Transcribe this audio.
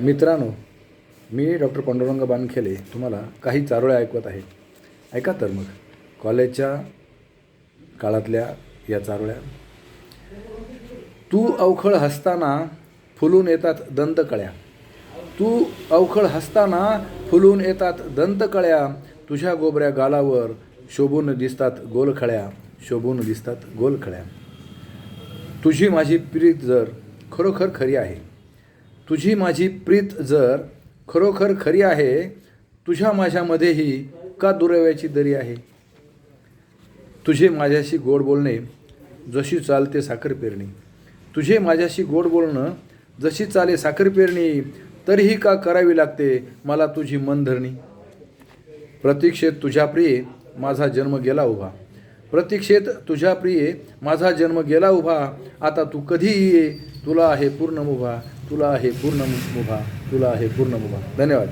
मित्रांनो मी डॉक्टर पांडुरंग बानखेले तुम्हाला काही चारोळ्या ऐकवत आहे. ऐका तर मग कॉलेजच्या काळातल्या या चारोळ्या. तू अवखळ हसताना फुलून येतात दंतकळ्या. तू अवखळ हसताना फुलून येतात दंतकळ्या. तुझ्या गोबऱ्या गालावर शोभून दिसतात गोलखळ्या. शोभून दिसतात गोलखळ्या. तुझी माझी प्रीत जर खरोखर खरी आहे तुझी माझी प्रीत जर खरोखर खरी आहे तुझ्या माझ्यामध्येही का दुराव्याची दरी आहे? तुझे माझ्याशी गोड बोलणे जशी चालते साखर पेरणी. तुझे माझ्याशी गोड बोलणं जशी चाले साखर पेरणी तरीही का करावी लागते मला तुझी मनधरणी? प्रतीक्षेत तुझ्या प्रिये माझा जन्म गेला उभा. प्रतीक्षेत तुझ्या प्रिये माझा जन्म गेला उभा. आता तू कधीही ये तुला आहे पूर्ण उभा तुला आहे पूर्ण मुभा तुला आहे पूर्ण मुभा. धन्यवाद.